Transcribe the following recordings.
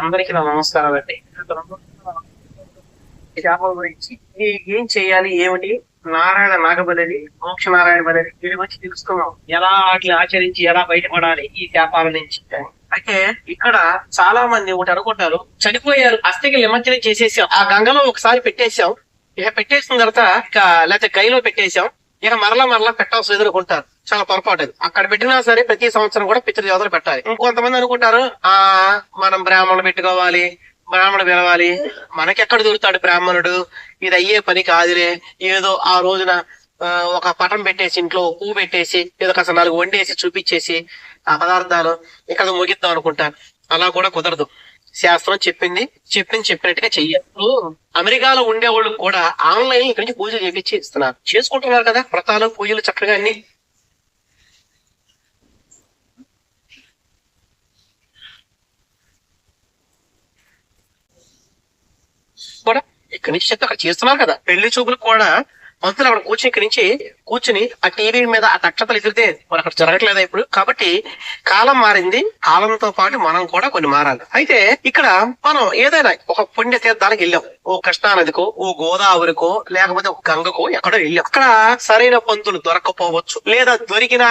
అందరికి నా నమస్కారం అండి. చేపల గురించి ఏం చేయాలి ఏమిటి? నారాయణ నాగబలి మోక్ష నారాయణ బలి వీటి గురించి తెలుసుకున్నాం ఎలా వాటిని ఆచరించి ఎలా బయటపడాలి ఈ చేపాల నుంచి? అయితే ఇక్కడ చాలా మంది ఒకటి అనుకుంటారు చనిపోయారు అస్థికి నిమజ్జనం చేసేసాం. ఆ గంగలో ఒకసారి పెట్టేశాం. ఇక పెట్టేసిన తర్వాత ఇక లేకపోతే గైలో పెట్టేశాం. ఇక మరలా మరలా పెట్టాల్సి ఎదుర్కొంటారు. చాలా పొరపాటు అది. అక్కడ పెట్టినా సరే ప్రతి సంవత్సరం కూడా పితృదేవతలు పెట్టాలి. ఇంకొంతమంది అనుకుంటారు ఆ మనం బ్రాహ్మణుడు పెట్టుకోవాలి బ్రాహ్మణుడు పిలవాలి మనకెక్కడ దొరుకుతాడు బ్రాహ్మణుడు? ఇది అయ్యే పని కాదులే. ఏదో ఆ రోజున ఆ, ఒక పటం పెట్టేసి ఇంట్లో పువ్వు పెట్టేసి ఏదో కాస్త నాలుగు వండేసి చూపించేసి ఆ పదార్థాలు ఇక్కడ ముగిద్దాం అనుకుంటాను అలా కూడా కుదరదు. శాస్త్రం చెప్పింది చెప్పింది చెప్పినట్టుగా చెయ్యాలి అమెరికాలో ఉండేవాళ్ళు కూడా ఆన్లైన్ ఇక్కడి నుంచి పూజలు చేపించి ఇస్తున్నారు. చేసుకుంటున్నారు కదా వ్రతాలు పూజలు చక్కగా అన్ని. ఇక్కడి నుంచి చెప్తే అక్కడ చేస్తున్నారు కదా. పెళ్ళి చూపులు కూడా మంత్రులు అక్కడ కూర్చుని ఇక్కడి నుంచి కూర్చుని ఆ టీవీ మీద ఆ తక్షతలు ఎదిరితే మరి అక్కడ జరగట్లేదా ఇప్పుడు? కాబట్టి కాలం మారింది. కాలంతో పాటు మనం కూడా కొన్ని మారాలి. అయితే ఇక్కడ మనం ఏదైనా ఒక పుణ్య తీర్థానికి వెళ్ళాం. ఓ కృష్ణానదికు ఓ గోదావరికో లేకపోతే ఒక గంగకో ఎక్కడో వెళ్ళాం. అక్కడ సరైన పంతులు దొరకపోవచ్చు. లేదా దొరికిన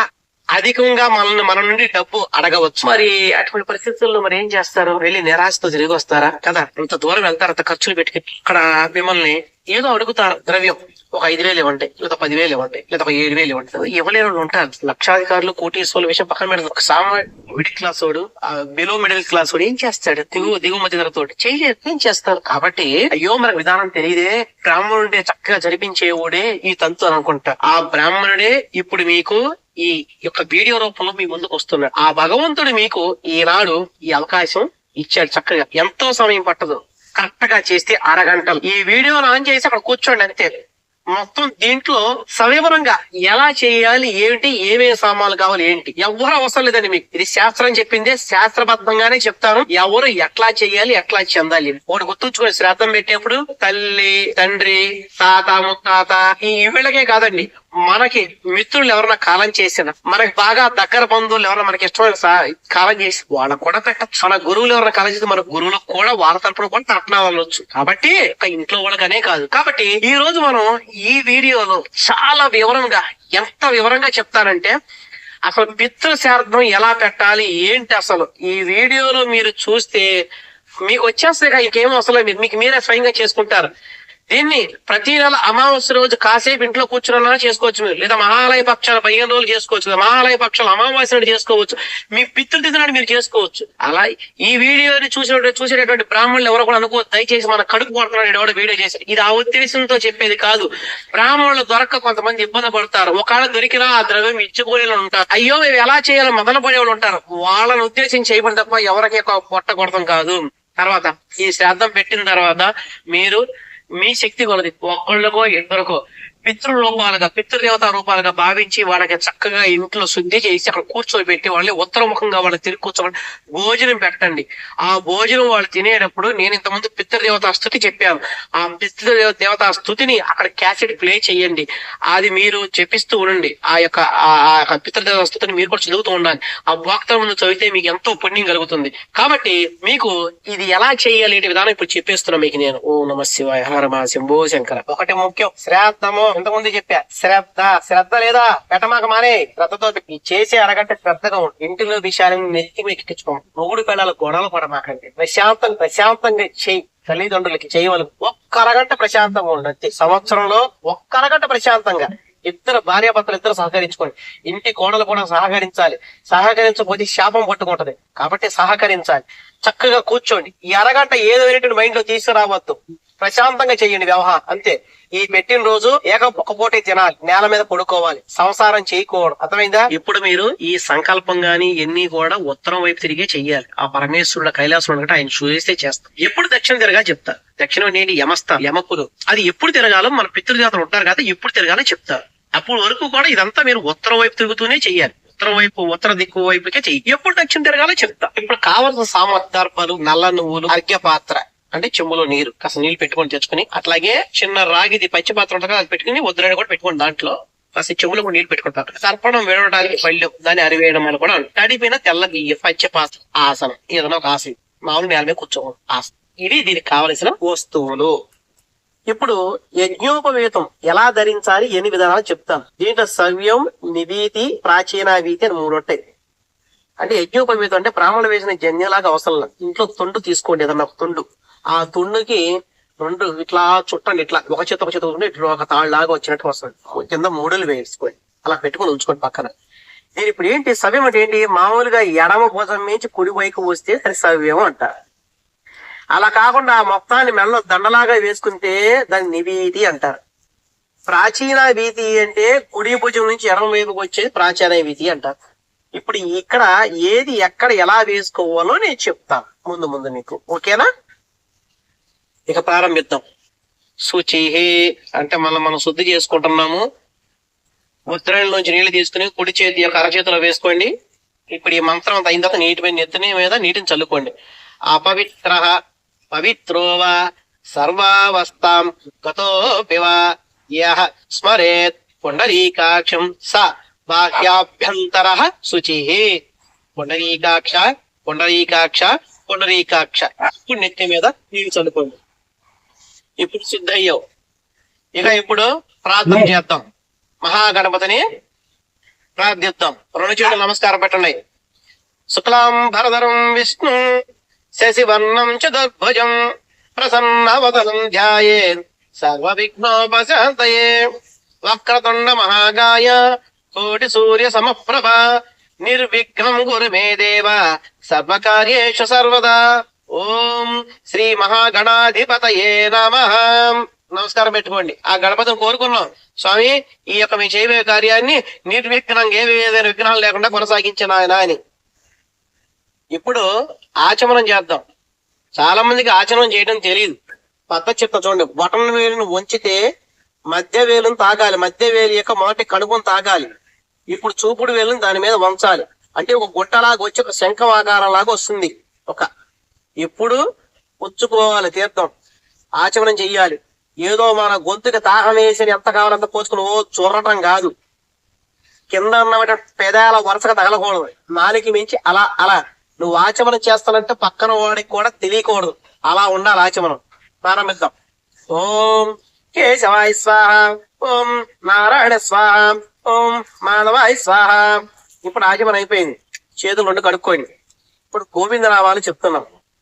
అధికంగా మనల్ని మన నుండి డబ్బు అడగవచ్చు. మరి అటువంటి పరిస్థితుల్లో మరి ఏం చేస్తారు? వెళ్ళి నిరాశతో తిరిగి వస్తారా? కదా ఇంత దూరం వెళ్తారు అంత ఖర్చులు పెట్టి ఇక్కడ మిమ్మల్ని ఏదో అడుగుతారు ద్రవ్యం. ఒక ఐదు వేలు ఇవ్వండి లేదా పదివేలు ఇవ్వండి లేదా ఒక ఏడు వేలు ఇవ్వండి. ఇవ్వలేని వాళ్ళు ఉంటారు. లక్షాధికారులు కోటీశ్వరుల విషయం పక్కన పెడతారు. ఒక సామాన్య మిడిల్ క్లాస్ వాడు బిలో మిడిల్ క్లాస్ వాడు ఏం చేస్తాడు? దిగువ దిగువ మధ్య తరగతి చేయలేదు ఏం చేస్తారు? కాబట్టి అయ్యో మనకు విధానం తెలియదే. బ్రాహ్మణుడే చక్కగా జరిపించేవాడే ఈ తంతు అని అనుకుంటా. ఆ బ్రాహ్మణుడే ఇప్పుడు మీకు ఈ యొక్క వీడియో రూపంలో మీ ముందుకు వస్తున్నాడు ఆ భగవంతుడు మీకు ఈనాడు ఈ అవకాశం ఇచ్చాడు చక్కగా. ఎంతో సమయం పట్టదు. కరెక్ట్గా చేస్తే అరగంటలు ఈ వీడియో ఆన్ చేసి అక్కడ కూర్చోండి అంతే. మొత్తం దీంట్లో సవివరంగా ఎలా చేయాలి ఏంటి ఏమేమి సామాన్లు కావాలి ఏంటి? ఎవరు అవసరం లేదండి మీకు. ఇది శాస్త్రం చెప్పిందే శాస్త్రబద్ధంగానే చెప్తాను. ఎవరు ఎట్లా చేయాలి ఎట్లా చెందాలి? ఒకటి గుర్తుంచుకోండి శ్రాద్ధం పెట్టేప్పుడు తల్లి తండ్రి తాత ముత్తాత ఈ వీళ్ళకే కాదండి. మనకి మిత్రులు ఎవరైనా కాలం చేసిన మనకి బాగా దగ్గర బంధువులు ఎవరైనా మనకి ఇష్టమైన కాలం చేసి వాళ్ళకు కూడా పెట్టచ్చు. మన గురువులు ఎవరైనా కాలం చేసి మన గురువులకు కూడా వాళ్ళ తరపున కూడా తట్టనాలు వాళ్ళొచ్చు కాబట్టి ఒక ఇంట్లో వాళ్ళకనే కాదు. కాబట్టి ఈ రోజు మనం ఈ వీడియోలో చాలా వివరంగా ఎంత వివరంగా చెప్తానంటే అసలు పితృ శార్థం ఎలా పెట్టాలి ఏంటి అసలు? ఈ వీడియోలో మీరు చూస్తే మీకు వచ్చేస్తే ఇంకేం అవసరం లేదు. మీకు మీరే స్వయంగా చేసుకుంటారు. దీన్ని ప్రతి నెల అమావాస్య రోజు కాసేపు ఇంట్లో కూర్చున్నా చేసుకోవచ్చు మీరు. లేదా మహాలయ పక్షాలు పదిహేను రోజులు చేసుకోవచ్చు. లేదా మహాలయ పక్షాలు అమావాస్య నాడు చేసుకోవచ్చు. మీ పితృతిథి నాడు మీరు చేసుకోవచ్చు. అలా ఈ వీడియోని చూసే చూసేటటువంటి బ్రాహ్మణులు ఎవరు కూడా అనుకో దయచేసి మన కడుపు కొడుతున్నాడు ఎవడో వీడియో చేశారు ఇది ఆ ఉద్దేశంతో చెప్పేది కాదు. బ్రాహ్మణులు దొరక కొంతమంది ఇబ్బంది పడతారు. ఒకవేళ దొరికినా ఆ ద్రవ్యం ఇచ్చిపోయే ఉంటారు. అయ్యో మేము ఎలా చేయాలో మొదలు పడే వాళ్ళు ఉంటారు. వాళ్ళని ఉద్దేశించి చేయబడి తప్ప ఎవరికి ఒక పొట్ట కొడతాం కాదు. తర్వాత ఈ శ్రాద్ధం పెట్టిన తర్వాత మీరు మీ శక్తి కొలది. ఒక్కళ్ళకో ఇద్దరికో. పితృ రూపాలుగా పితృదేవత రూపాలుగా భావించి వాళ్ళకి చక్కగా ఇంట్లో శుద్ధి చేసి అక్కడ కూర్చోబెట్టి వాళ్ళని ఉత్తరముఖంగా వాళ్ళని తిరిగి కూర్చోబెట్టి భోజనం పెట్టండి. ఆ భోజనం వాళ్ళు తినేటప్పుడు నేను ఇంతకుముందు పితృదేవత స్థుతి చెప్పాను. ఆ పితృదేవ దేవత స్థుతిని అక్కడ క్యాసెట్ ప్లే చేయండి. అది మీరు చెప్పిస్తూ ఉండండి. ఆ యొక్క ఆ యొక్క పితృదేవత స్థుతిని మీరు కూడా చదువుతూ ఉండాలి. ఆ భోక్త ముందు చదివితే మీకు ఎంతో పుణ్యం కలుగుతుంది. కాబట్టి మీకు ఇది ఎలా చేయాలి అనే విధానం ఇప్పుడు చెప్పేస్తున్నా మీకు నేను. ఓ నమ శివాయ హరమ శంభో శంకర. ఒకటి ముఖ్యం శ్రాద్ధము. ఇంతకుముందు చెప్పా శ్రద్ధ శ్రద్ధ లేదా పెట్టమాక మానే. శ్రద్ధతో పెట్టి చేసే అరగంట శ్రద్ధగా ఉండు. ఇంటిలో విషయాలను నెత్తి మీద ఎక్కించుకోండి మొగుడు పిల్లలు గొడవలు పడమాకండి. ప్రశాంతం ప్రశాంతంగా చేయి తల్లిదండ్రులకి చేయవలు ఒక్క అరగంట ప్రశాంతంగా ఉండొచ్చు సంవత్సరంలో ఒక్క అరగంట ప్రశాంతంగా. ఇద్దరు భార్యాభర్తలు ఇద్దరు సహకరించుకోండి. ఇంటి కోడలు కూడా సహకరించాలి. సహకరించకపోతే శాపం పట్టుకుంటది. కాబట్టి సహకరించాలి. చక్కగా కూర్చోండి. ఈ అరగంట ఏదో మైండ్లో తీసుకురావద్దు. ప్రశాంతంగా చేయండి వ్యవహారం అంతే. ఈ పెట్టిన రోజు ఏక ఒక పూటే తినాలి నేల మీద పడుకోవాలి సంసారం చేయకూడదు. అర్థమైందా? ఇప్పుడు మీరు ఈ సంకల్పం గాని ఎన్ని కూడా ఉత్తరం వైపు తిరిగే చెయ్యాలి. ఆ పరమేశ్వరుడు కైలాసం అంటే ఆయన చూస్తే చేస్తాం. ఎప్పుడు దక్షిణ తిరగా చెప్తారు. దక్షిణం నేను యమస్థానం యమపురు అది ఎప్పుడు తిరగాలో మన పితృదేవతలు ఉంటారు కదా ఎప్పుడు తిరగాలో చెప్తారు. అప్పుడు వరకు కూడా ఇదంతా మీరు ఉత్తరం వైపు తిరుగుతూనే చెయ్యాలి. ఉత్తరం వైపు ఉత్తర దిక్కు వైపుకే చెయ్యి. ఎప్పుడు దక్షిణ తిరగాలో చెప్తా ఇప్పుడు కావలసిన సామర్థ్యార్పాలు నల్ల నువ్వులు అర్ఘ్య పాత్ర అంటే చెంబులో నీరు కాస్త నీళ్ళు పెట్టుకొని తెచ్చుకొని అట్లాగే చిన్న రాగిది పచ్చి పాత్ర ఉంటుంది అది పెట్టుకుని వద్దులని కూడా పెట్టుకోండి దాంట్లో. కాస్త చెంబులో కూడా నీళ్ళు పెట్టుకుంటారు తర్పణం విడవడానికి పళ్ళు దాన్ని అరివేయడం అని కూడా తడిపోయిన తడిపిన తెల్ల బియ్య పచ్చి పాత్ర ఆసనం ఏదైనా ఒక ఆసనం. మామూలు నేల మీద కూర్చోవడం ఆసనం. ఇది దీనికి కావలసిన వస్తువులు. ఇప్పుడు యజ్ఞోపవేతం ఎలా ధరించాలి ఎన్ని విధానాలు చెప్తాను దీంట్లో సవ్యం నివీతి ప్రాచీన వీతి అని మూడు ఉంటాయి. అంటే యజ్ఞోపవేతం అంటే బ్రాహ్మణులు వేసిన జన్యలాగా అవసరం ఇంట్లో తొండు తీసుకోండి ఏదన్నా ఒక తొండు. ఆ తుండుకి రెండు ఇట్లా చుట్టండి ఇట్లా ఒక చేత ఒక చేత ఇట్లా ఒక తాళ్ళలాగా వచ్చినట్టు వస్తుంది. కింద మూడలు వేసుకోండి అలా పెట్టుకొని ఉంచుకోండి పక్కన. నేను ఇప్పుడు ఏంటి సవ్యం అంటే ఏంటి? మామూలుగా ఎడమ భుజం నుంచి కుడి వైపు వస్తే అది సవ్యం అంటారు. అలా కాకుండా మొత్తాన్ని మెల్ల దండలాగా వేసుకుంటే దాన్ని నివీతి అంటారు. ప్రాచీన వీతి అంటే కుడి భుజం నుంచి ఎడమ వైపుకి వచ్చేది ప్రాచీన వీతి అంటారు. ఇప్పుడు ఇక్కడ ఏది ఎక్కడ ఎలా వేసుకోవాలో నేను చెప్తాను. ముందు ముందు నీకు ఓకేనా? ఇక ప్రారంభిద్దాం. శుచి అంటే మనం మనం శుద్ధి చేసుకుంటున్నాము. ఉత్తరాయణ నుంచి నీళ్ళు తీసుకుని కుడి చేతి యొక్క అరచేతిలో వేసుకోండి. ఇప్పుడు ఈ మంత్రం అంత అయిన తర్వాత నీటి మీద నెత్తిని మీద నీటిని చల్లుకోండి. అపవిత్ర పవిత్రోవ సర్వావస్థాం గతోపివ యహ స్మరేత్ పుండరీకాక్షం స బాహ్యాభ్యంతర శుచి పుండరీకాక్ష పుండరీకాక్ష పుండరీకాక్ష. ఇప్పుడు నెత్తి మీద నీళ్ళు చల్లుకోండి. ఇప్పుడు శుద్ధయ్యావు ఇక ఇప్పుడు ప్రార్థన చేద్దాం. మహాగణపతిని ప్రార్థిద్దాం. రెండు చేతులు నమస్కారం పెట్టండి. శుక్లాం భరధరం విష్ణు శశివర్ణం చతుర్భుజం ప్రసన్నవదనం ధ్యాయే సర్వ విఘ్నోపశాంతయే వక్రతుండ మహాగాయ కోటి సూర్య సమప్రభ నిర్విఘ్నం గురు మే దేవ. సర్వకార్యేషు సర్వదా. ఓం శ్రీ మహాగణాధిపతయే నమ. నమస్కారం పెట్టుకోండి. ఆ గణపతిని కోరుకున్నాం. స్వామి ఈ యొక్క మీ చేయబోయే కార్యాన్ని నిర్విఘ్నంగా విగ్రహం ఏదైనా విఘ్నాలు లేకుండా కొనసాగించిన ఆయన అని. ఇప్పుడు ఆచమనం చేద్దాం. చాలా మందికి ఆచమనం చేయడం తెలియదు పద్ధ చిత్త చూడండి. బొటన వేలును వంచితే మధ్య వేలును తాగాలి. మధ్య వేలు యొక్క మొదటి కడుపును తాగాలి. ఇప్పుడు చూపుడు వేలును దాని మీద వంచాలి. అంటే ఒక గుట్టలాగా వచ్చి ఒక శంఖం ఆకారం లాగా వస్తుంది. ఒక ఇప్పుడు పుచ్చుకోవాలి తీర్థం. ఆచమనం చెయ్యాలి. ఏదో మన గొంతుకి తాహం వేసి ఎంత కావాలంత పోసుకుని ఓ చూడటం కాదు. కింద ఉన్నటువంటి పెదాల వరుసగా తగలకూడదు. నాలుగు మించి అలా అలా. నువ్వు ఆచమనం చేస్తానంటే పక్కన వాడికి కూడా తెలియకూడదు. అలా ఉండాలి ఆచమనం. ప్రారంభిద్దాం. ఓం కేశవాయ స్వాహ ఓం నారాయణ స్వాహ ఓం మాధవాయ స్వాహ. ఇప్పుడు ఆచమనం అయిపోయింది. చేతులు రెండు కడుక్కోండి. ఇప్పుడు గోవిందరావాలు చెప్తున్నాం.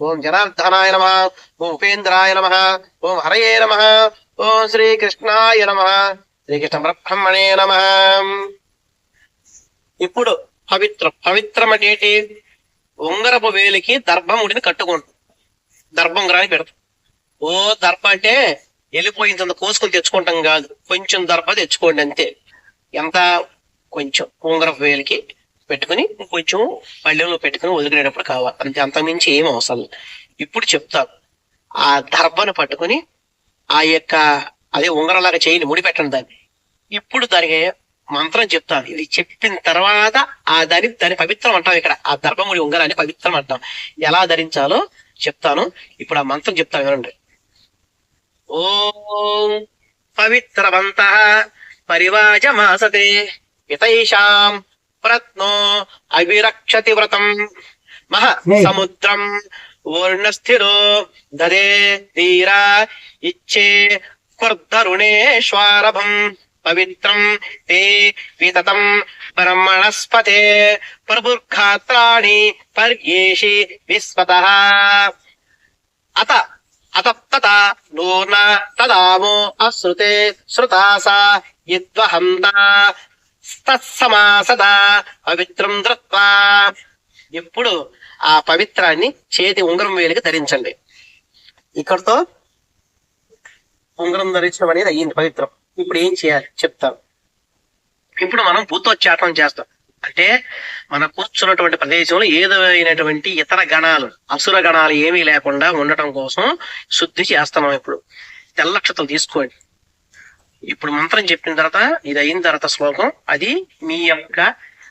ఓం జనార్దనాయ నమ ఓం ఉపేంద్రాయ నమ ఓం హరయే నమ ఓం శ్రీకృష్ణాయ నమ శ్రీకృష్ణ బ్రహ్మణే నమ. ఇప్పుడు పవిత్రం పవిత్రం అంటే ఉంగరపు వేలికి దర్భముడిని కట్టుకుంటాం. గ్రాని పెడతాం. ఓ దర్భ అంటే వెళ్ళిపోయినంత కోసుకొని తెచ్చుకుంటాం కాదు. కొంచెం దర్భ తెచ్చుకోండి అంతే. ఎంత? కొంచెం ఉంగరపు వేలికి పెట్టుకుని కొంచెం పళ్ళెంలో పెట్టుకుని వదిలేటప్పుడు కావాలి. అంతే అంత మించి ఏం అవసరం ఇప్పుడు చెప్తాను ఆ దర్భను పట్టుకుని ఆ యొక్క అదే ఉంగరంలాగా చేయని ముడి పెట్టండి దాన్ని. ఇప్పుడు దానికి మంత్రం చెప్తాను. ఇది చెప్పిన తర్వాత ఆ దాని దాని పవిత్రం అంటాం ఇక్కడ. ఆ దర్భముడి ఉంగరాన్ని పవిత్రం అంటాం. ఎలా ధరించాలో చెప్తాను. ఇప్పుడు ఆ మంత్రం చెప్తాను వినండి. ఓం పవిత్రవంత పరివాజమాసతే. ఇతైషాం ప్రత్నో అవిరక్షతి వ్రతం మహ సముద్రం వర్ణస్థిరో దదే తీరా ఇచ్చే కుర్ధరుణేశ్వారభం పవిత్రం తే వితతం బ్రహ్మణస్పతే ప్రబుర్ఘాత్రాణి పర్యేషి విస్వత అత అతప్తత నూర్ణ తదామో అశ్రుతే శ్రుతాసా యద్వహంత తత్సమాసదా పవిత్రం ధృత్వా. ఇప్పుడు ఆ పవిత్రాన్ని చేతి ఉంగరం వేలికి ధరించండి. ఇక్కడతో ఉంగరం ధరించడం అనేది అయ్యింది పవిత్రం. ఇప్పుడు ఏం చేయాలి? చెప్తాను ఇప్పుడు మనం భూతోచ్చాటనం చేస్తాం. అంటే మన కూర్చున్నటువంటి ప్రదేశంలో ఏదైనటువంటి ఇతర గణాలు అసుర గణాలు ఏమీ లేకుండా ఉండటం కోసం శుద్ధి చేస్తున్నాం ఇప్పుడు. తెల్లక్షతలు తీసుకోండి. ఇప్పుడు మంత్రం చెప్పిన తర్వాత ఇది అయిన తర్వాత శ్లోకం అది మీ యొక్క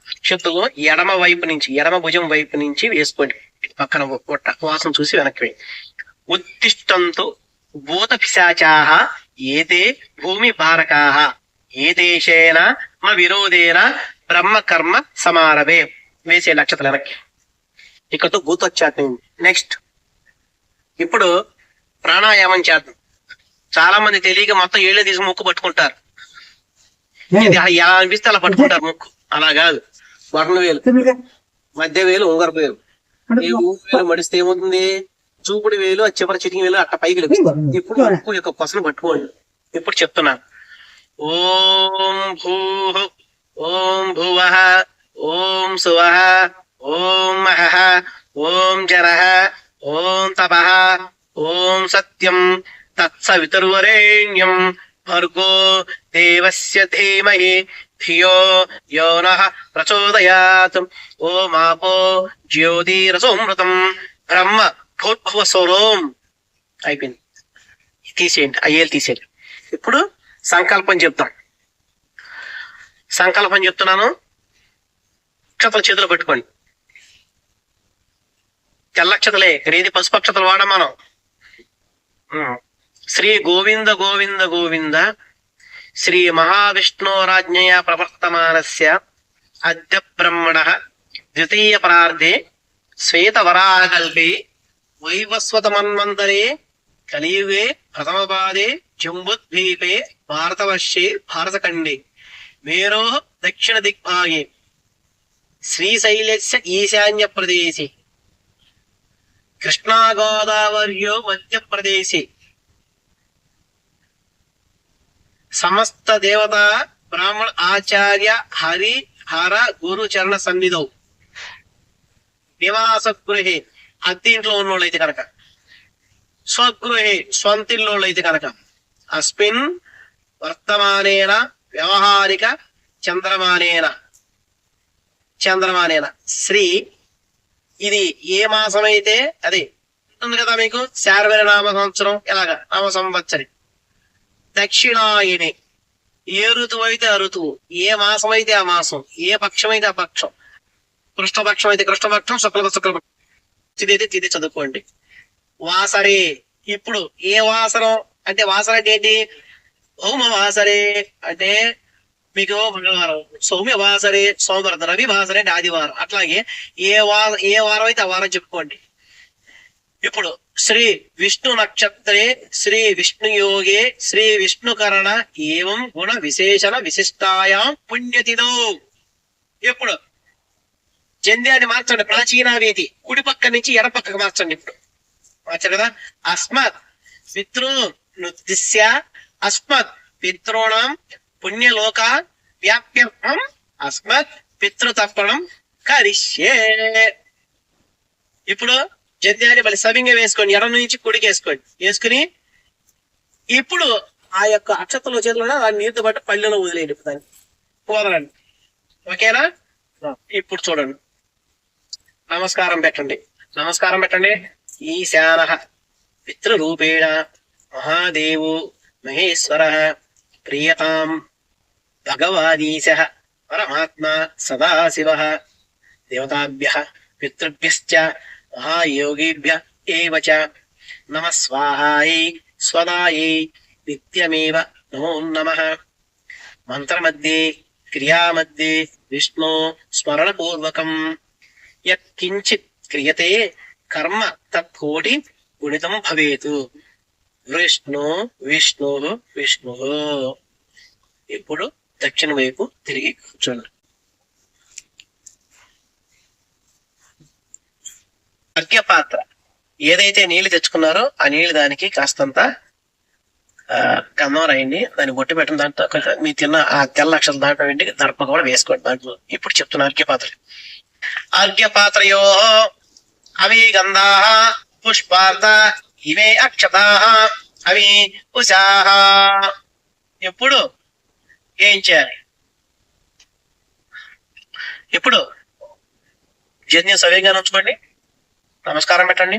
అక్షతలు ఎడమ వైపు నుంచి ఎడమ భుజం వైపు నుంచి వేసుకోండి. పక్కన పొట్ట వాసన చూసి వెనక్కి ఉత్తిష్టంతో భూత పిశాచాహ ఏతే భూమి భారకాహ ఏదేశేన మ విరోధేన బ్రహ్మ కర్మ సమారవే వేసే నక్షత్రం వెనక్కి. ఇక్కడతో భూతొచ్చాత్మ నెక్స్ట్ ఇప్పుడు ప్రాణాయామం చేద్దాం. చాలా మంది తెలియక మొత్తం ఏళ్ళు తీసి ముక్కు పట్టుకుంటారు. ఇది ఎలా అనిపిస్తే అలా పట్టుకుంటారు ముక్కు. అలా కాదు. బటన్ వేలు. మధ్య వేలు ఉంగరపు వేలు. వేలు మడిస్తే ఏమవుతుంది? చూపుడు వేలు ఆ చివరి చిటికి వేలు అట్ట పైకి లభిస్తుంది. ఇప్పుడు ముక్కు యొక్క కొసను పట్టుకోండి. ఇప్పుడు చెప్తున్నాను. ఓం భూ ఓం భువ ఓం సువ ఓం మహ ఓం జర ఓం తప ఓం సత్యం. తత్సవితుర్వరేణ్యం. భర్గో దేవస్య ధీమహి. ధియో యో నః ప్రచోదయాత్. ఓమాపో జ్యోతిరసోమృతం. బ్రహ్మ భూర్భువ స్వరోం అయిపోయింది. తీసేయండి. అయ్యేలు తీసేయండి. ఇప్పుడు సంకల్పం చెప్తాం. సంకల్పం చెప్తున్నాను. అక్షతలు చేతులు పెట్టుకోండి. తెల్లక్షతలే. ఏది పసుపక్షతలు వాడం మనం ఉం. శ్రీ గోవింద గోవింద గోవింద శ్రీ మహావిష్ణోరాజ్ఞయ ప్రవర్తమానస్య అద్య బ్రహ్మణ ద్వితీయ ప్రార్థే శ్వేతవరాకల్పే వైవస్వతమన్వంతరే కలియుగే ప్రథమపాదే జంబుద్వీపే భారతవర్షే భారతఖండే మేరో దక్షిణ దిగ్భాగే శ్రీశైలస్య ఈశాన్య ప్రదేశే కృష్ణా గోదావర్యో మధ్యప్రదేశే సమస్త దేవత బ్రాహ్మణ ఆచార్య హరి హర గురు చరణ సన్నిధౌ నివాస గృహే అత్తింట్లో ఉన్నోళ్ళైతే కనుక స్వగృహే స్వంతిల్లోళ్ళైతే కనుక అస్మిన్ వర్తమానేన వ్యవహారిక చంద్రమానేన చంద్రమానేన శ్రీ ఇది ఏ మాసమైతే అదే ఉంటుంది కదా మీకు శార్వరి నామ సంవత్సరం ఎలాగా నామ సంవత్సరి దక్షిణాయని. ఏ ఋతువు అయితే ఆ ఋతువు ఏ మాసం అయితే ఆ మాసం ఏ పక్షం అయితే ఆ పక్షం కృష్ణపక్షం అయితే కృష్ణపక్షం శుక్ల శుక్లపక్షం తిది తిది చదువుకోండి. వాసరే. ఇప్పుడు ఏ వాసరం? అంటే వాసర అంటే ఏంటి? హోమ వాసరే. అంటే మీకు మంగళవారం సౌమ్య వాసరే సోమవారం రవి వాసరే అంటే ఆదివారం. అట్లాగే ఏ వారం ఏ వారం అయితే ఆ వారం చెప్పుకోండి. ఇప్పుడు శ్రీ విష్ణు నక్షత్రే శ్రీ విష్ణు యోగే శ్రీ విష్ణుకరణ ఏవం గుణ విశేషణ విశిష్టాయాం పుణ్యతిదో ఇప్పుడు జంధ్యాన్ని మార్చండి ప్రాచీన వేది కుడి పక్క నుంచి ఎడ పక్కకు మార్చండి ఇప్పుడు. మార్చారు కదా? అస్మత్ పితృ నుద్దిశ్య అస్మత్ పితృణం పుణ్యలోక వ్యాప్యర్థం అస్మత్ పితృతర్పణం కరిష్యే. ఇప్పుడు జంధ్యాన్ని మళ్ళీ సవింగ వేసుకోండి ఎడ నుంచి కుడికి వేసుకోండి వేసుకుని ఇప్పుడు ఆ యొక్క అక్షతలు చేతిలో దాన్ని నీరుతో పాటు పల్లెలో వదిలేయండి దాన్ని. కుదరండి ఓకేనా? ఇప్పుడు చూడండి. నమస్కారం పెట్టండి. నమస్కారం పెట్టండి. ఈశాన పితృరూపేణ మహాదేవు మహేశ్వర ప్రియతాం భగవాదీశ పరమాత్మ సదాశివ. దేవతాభ్య పితృభ్యశ్చ महायोगिभ्य एव च नमः स्वाहायै स्वदायै नित्यमेव नमो नमः मन्त्रमध्ये क्रियामध्ये विष्णो स्मरणपूर्वकम् यत्किञ्चित् क्रियते కర్మ తత్కోటి గుణితం భవేతు విష్ణు విష్ణు విష్ణు ఇప్పుడు దక్షిణ వైపు తిరిగి కూర్చోండి అర్ఘ్య పాత్ర ఏదైతే నీళ్ళు తెచ్చుకున్నారో ఆ నీళ్ళు దానికి కాస్తంత ఆ, గంధం రాయండి దాన్ని బొట్టు పెట్టిన దాంట్లో మీ తిన్న ఆ తెల్ల అక్షరం దాంట్లో వెండి దర్ప కూడా వేసుకోండి దాంట్లో. ఇప్పుడు చెప్తున్నా అర్ఘ్య పాత్ర అర్ఘ్య పాత్రయో అవి గంధా పుష్పార్థ ఇవే అక్షతా అవి ఉషాహ ఎప్పుడు? ఏం చేయాలి? ఇప్పుడు జన్య సవ్యంగా ఉంచుకోండి. నమస్కారం పెట్టండి.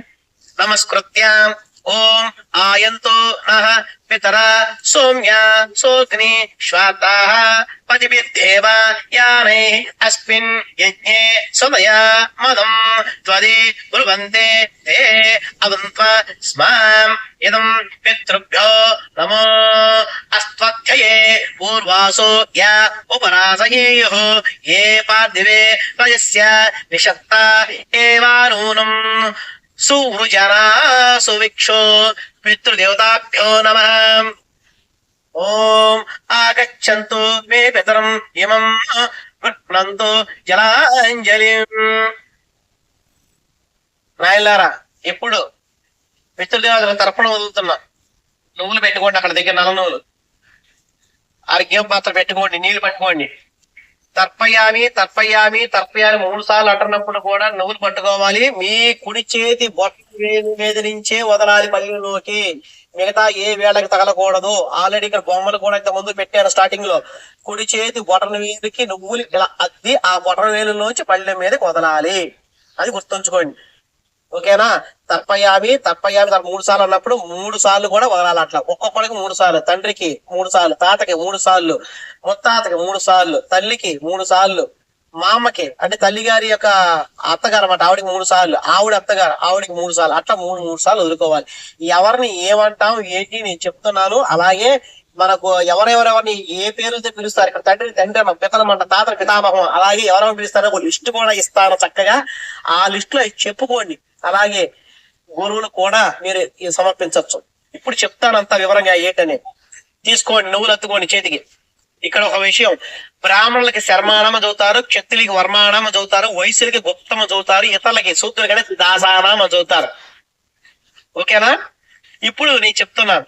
నమస్కృత్య. ఓం ఆయంతో నః పితర సోమ్య సోగ్ని శ్వాతా పతిభిర్దేవ యానే అస్మిన్ యజ్ఞే సదయ మదం త్వది బ్రువంతే తే అవంత్వ స్మాం ఇదం పితృభ్యో నమో అస్త్వధ్యయే పూర్వాసో యా ఉపరాసయేయుః ఏ పార్థివే రజస్య నిషత్త ఏవానూనం సువృజనా సువిక్షో పితృదేవతాభ్యో నమ ఓం ఆగచ్చంతు మే పితరం ఇమం గృహ్ణంతు జలాంజలి నాయలారా ఎప్పుడు పితృదేవతల తరపున వదులుతున్నా. నువ్వులు పెట్టుకోండి అక్కడ దగ్గర నల్ల నువ్వులు. అర్ఘ్యం పాత్ర పెట్టుకోండి నీళ్ళు పట్టుకోండి. తర్పయామి తర్పయామి తర్పయామి మూడు సార్లు అంటున్నప్పుడు కూడా నువ్వులు పట్టుకోవాలి. మీ కుడి చేతి బొట్ట వేలు మీద నుంచే వదలాలి పల్లెలోకి. మిగతా ఏ వేళకి తగలకూడదు. ఆల్రెడీ ఇక్కడ బొమ్మలు కూడా ఇంత ముందు పెట్టారు స్టార్టింగ్లో. కుడి చేతి బొటన వేలుకి నువ్వులు ఇలా అద్ది ఆ బొటన వేలులోంచి పల్లె మీదకి వదలాలి. అది గుర్తుంచుకోండి. ఓకేనా? తర్పయామి తర్పయామి తర్వాత మూడు సార్లు అన్నప్పుడు మూడు సార్లు కూడా వదలాలి అట్లా. ఒక్కొక్కడికి మూడు సార్లు. తండ్రికి మూడు సార్లు. తాతకి మూడు సార్లు. ముత్తాతకి మూడు సార్లు. తల్లికి మూడు సార్లు. మామకి అంటే తల్లి గారి యొక్క అత్తగారు అన్నమాట. ఆవిడకి మూడు సార్లు. ఆవిడ అత్తగారు ఆవిడకి మూడు సార్లు. అట్లా మూడు మూడు సార్లు వదులుకోవాలి. ఎవరిని ఏమంటాం ఏంటి నేను చెప్తున్నాను అలాగే మనకు ఎవరెవరెవరిని ఏ పేరుతో పిలుస్తారు. ఇక్కడ తండ్రి తండ్రి అమ్మ పితలమంట తాత పితామహం. అలాగే ఎవరెవరు పిలుస్తారో ఒక లిస్ట్ కూడా ఇస్తాను చక్కగా. ఆ లిస్ట్లో చెప్పుకోండి. అలాగే గురువులు కూడా మీరు ఇది సమర్పించవచ్చు. ఇప్పుడు చెప్తాను అంత వివరంగా ఏంటని. తీసుకోండి నువ్వులు అత్తుకోండి చేతికి. ఇక్కడ ఒక విషయం. బ్రాహ్మణులకి శర్మానామ చదువుతారు క్షత్రులకి వర్మానామ చదువుతారు వైశ్యులకి గుప్తమ చదువుతారు ఇతరులకి శూద్రులకి దాసానామ చదువుతారు. ఓకేనా? ఇప్పుడు నేను చెప్తున్నాను.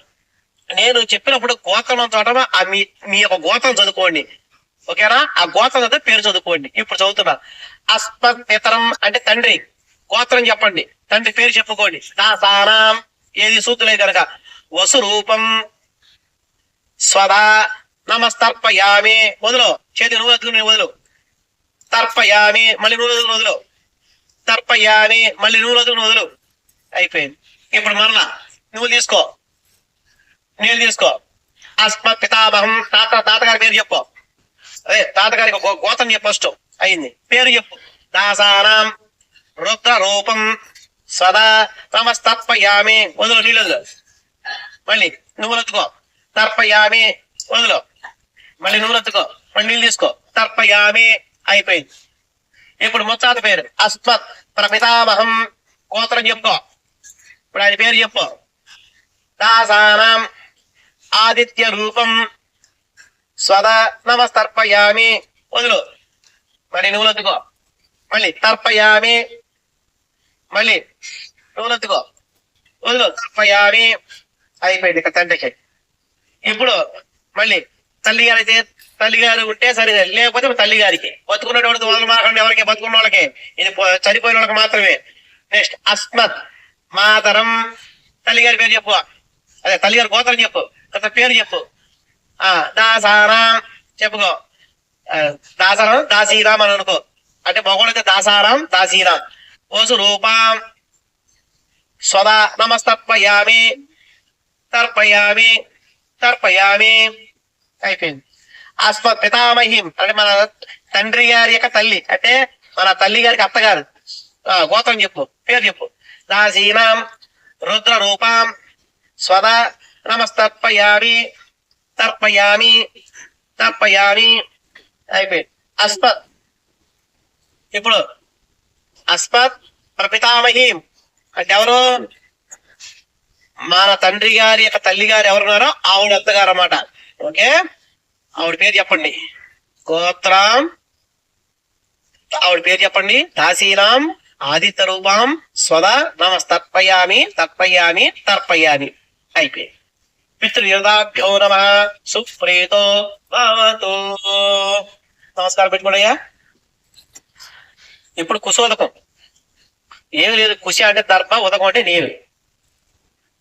నేను చెప్పినప్పుడు గోత్రం చదవడం ఆ మీ మీ యొక్క గోత్రం చదువుకోండి. ఓకేనా? ఆ గోత్రం చదివితే పేరు చదువుకోండి. ఇప్పుడు చదువుతున్నా. అస్మత్ పితరం అంటే తండ్రి. గోత్రం చెప్పండి. తండ్రి పేరు చెప్పుకోండి. దాసానాం ఏది సూతులే కనుక వసు రూపం స్వదా. నమస్తర్పయామి. వదులు. చేతి నువ్వు ఎత్తుకుని వదులు. తర్పయామి. మళ్ళీ నువ్వు వదులు వదులు. తర్పయామి. మళ్ళీ నువ్వు వదులు వదులు. అయిపోయింది. ఇప్పుడు మరలా. నువ్వు తీసుకో. నీళ్ళు తీసుకో. అస్మత్ పితామహం. తాత తాతగారి పేరు చెప్పు. అదే తాతగారికి గోతం గోత్రం చెప్పు ఫస్ట్. అయింది. పేరు చెప్పు. దాసానాం రుద్రరూపం సదా తమస్తర్పయామి. వదులు నీళ్ళు మళ్ళీ నువ్వులు ఎత్తుకో. తర్పయామి వదులు. మళ్ళీ నువ్వులు ఎత్తుకో. మళ్ళీ నీళ్ళు తీసుకో. తర్పయామి అయిపోయింది. ఇప్పుడు ముత్తాత పేరు. అస్మత్ ప్రపితామహం. గోత్రం చెప్పుకో. ఇప్పుడు ఆయన పేరు చెప్పు. దాసానం. ఆదిత్య రూపం. స్వద నమస్తర్పయామి. వదులు. మరి నువ్వులు ఎత్తుకో. మళ్ళీ తర్పయామి. మళ్ళీ నువ్వులు ఎత్తుకో వదులు. అని అయిపోయింది ఇక తండ్రికి. ఇప్పుడు మళ్ళీ తల్లి గారు అయితే తల్లి గారు ఉంటే సరే లేకపోతే తల్లి గారికి బతుకున్నటువంటి వాళ్ళు మాకండి ఎవరికి? బతుకున్న వాళ్ళకి. ఇది పో- చనిపోయిన వాళ్ళకి మాత్రమే. నెక్స్ట్ అస్మత్ మాతరం. తల్లి గారి పేరు చెప్పు. అదే తల్లి గారి గోత్రం చెప్పు. అతని పేరు చెప్పు. ఆ దాసారాం. చెప్పుకో. దాసారాం దాసీరాం అని అనుకో. అంటే మగవాళ్ళైతే దాసారాం దాసీరాం. ఓసు స్వదా నమస్తర్పయామి. తర్పయామి. తర్పయామి. అయిపోయింది. అస్మత్ పితామహిం అంటే మన తండ్రి గారి యొక్క తల్లి. అంటే మన తల్లి గారికి అత్తగారు ఆ, గోత్రం చెప్పు. పేరు చెప్పు. దాసీనాం. రుద్ర రూపాం స్వదా నమస్తర్పయామి. తర్పయామి. తర్పయామి. అయిపోయింది. అస్మత్ ఇప్పుడు అస్మత్ ప్రపితామహీం. అంటే ఎవరు? మన తండ్రి గారి యొక్క తల్లి గారు ఎవరున్నారో ఆవిడ అత్తగారు అన్నమాట. ఓకే? ఆవిడ పేరు చెప్పండి. గోత్రం. ఆవిడ పేరు చెప్పండి. దాసీనాం ఆదిత్య రూపం. స్వదా నమస్తర్పయామి తర్పయామి తర్పయామి అయిపోయి పితృదాభ్యో నమ. సుప్రీతో భవతు. నమస్కారం పెట్టుకోడయ్యా ఇప్పుడు కుశోదకం ఏమి లేదు కుశ అంటే దర్భ ఉదకం అంటే నీరు.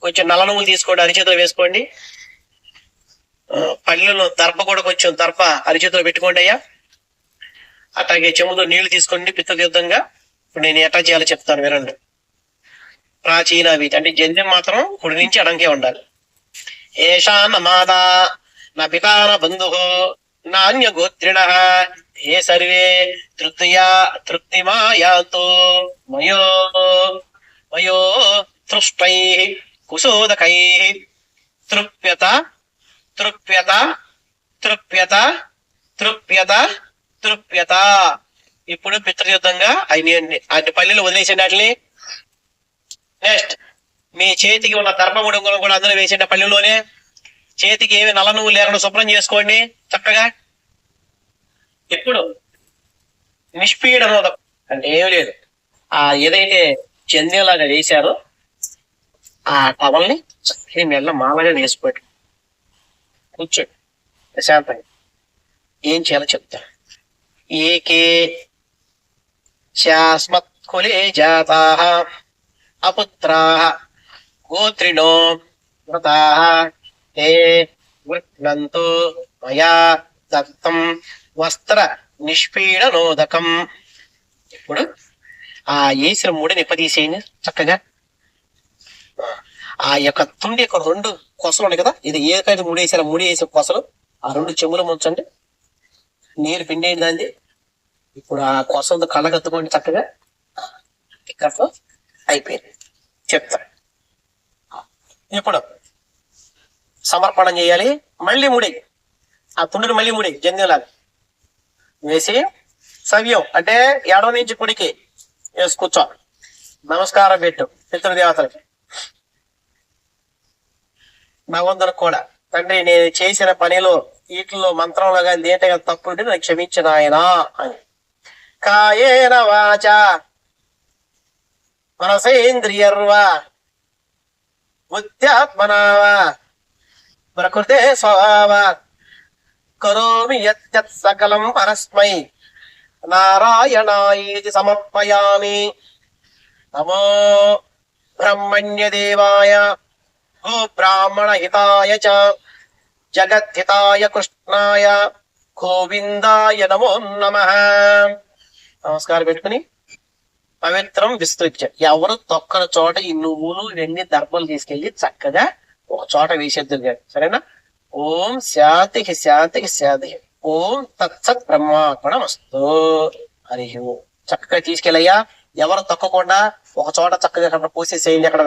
కొంచెం నల్ల నువ్వులు తీసుకోండి అరిచేతులు వేసుకోండి. పల్లెలు దర్భ కూడా కొంచెం దర్భ అరిచేతులు పెట్టుకోండి అయ్యా. అట్లాగే చెముతో నీళ్ళు తీసుకోండి పిత్తతీర్థంగా ఇప్పుడు నేను ఎట్లా చేయాలో చెప్తాను వినండి. ప్రాచీన వీధి అంటే జంధ్యం మాత్రం కుడి నుంచి అడంకే ఉండాలి. ఏషా నమాదా నా పితాన బంధు నాణ్య గోత్రిణ. ఏ సర్వే తృప్తియా తృప్తిమాయాంతో మయో మయో తృష్టై కుశోదకై తృప్యత తృప్యత తృప్యత తృప్యత తృప్యత ఇప్పుడు పితృయుద్ధంగా అన్ని అన్ని పల్లెలు వదిలేసండి వాటిని నెక్స్ట్ మీ చేతికి ఉన్న దర్భముడు కూడా అందరూ వేసిన పల్లెలోనే చేతికి ఏమి నల్ల నువ్వు లేకుండా శుభ్రం చేసుకోండి. చక్కగా. ఇప్పుడు నిష్పీడన అంటే ఏం లేదు. ఆ ఏదైతే చెందేలాగా వేశారో ఆ టవల్ని చక్కని మెల్ల మామూలుగా వేసిపోయాడు కూర్చోడు. ప్రశాంతంగా. ఏం చేయాలో చెప్తా ఏకే శాస్మత్కులే జాతా అపుత్రా గోత్రిణో మృతా. ఏ వృత్నంతో మయా దత్తం వస్త్ర నిష్పీడ నోదకం. ఇప్పుడు ఆ ఏసిన ముడి నిప్పదీసేయండి చక్కగా. ఆ యొక్క తుండి యొక్క రెండు కొసలు ఉన్నాయి కదా? ఇది ఏకైతే ముడి వేసిన ముడి వేసే కొసలు. ఆ రెండు చెములు ముంచండి. నీరు పిండేయండి దాన్ని. ఇప్పుడు ఆ కొసలు కళ్ళగత్తుకోండి చక్కగా. ఇక్కడతో అయిపోయింది. చెప్తా. ఇప్పుడు సమర్పణం చేయాలి. మళ్ళీ ముడి. ఆ తుండిని మళ్ళీ ముడి. జంధ్యంలాగా. వేసి సవ్యం అంటే ఎడవ నుంచి కుడికి వేసి కూర్చో నమస్కారం పెట్టు పితృదేవతలకి. భగవంతుడు కూడా తండ్రి నేను చేసిన పనిలో వీటిలో మంత్రంలో కానీ దేంటగా తప్పు ఉంటే నాకు క్షమించిన ఆయన అని. కాయేన వాచ మనసేంద్రియర్వా బుద్ధ్యాత్మనావా ప్రకృతే స్వభావ. కరోమి యత్ సకలం పరస్మై. నారాయణాయేతి సమర్పయామి. నమో బ్రహ్మణ్యదేవాయ ఓ బ్రాహ్మణ హితాయ చ జగద్ధితాయ కృష్ణాయ గోవిందాయ నమో నమ. నమస్కారం పెట్టుకుని పవిత్రం విస్తృత్య. ఎవరు తొక్కన చోట ఈ నువ్వులు ఇవన్నీ దర్భలు తీసుకెళ్ళి చక్కగా ఒక చోట వేసేద్దు సరేనా? ఓం శాంతికి శాంతికి శాంతి ఓం తత్సత్ బ్రహ్మార్పణం వస్తు హరి ఓం. చక్కగా తీసుకెళ్ళయ్యా. ఎవరు తొక్కకుండా ఒక చోట చక్కగా అక్కడ పోసేసేయండి అక్కడ.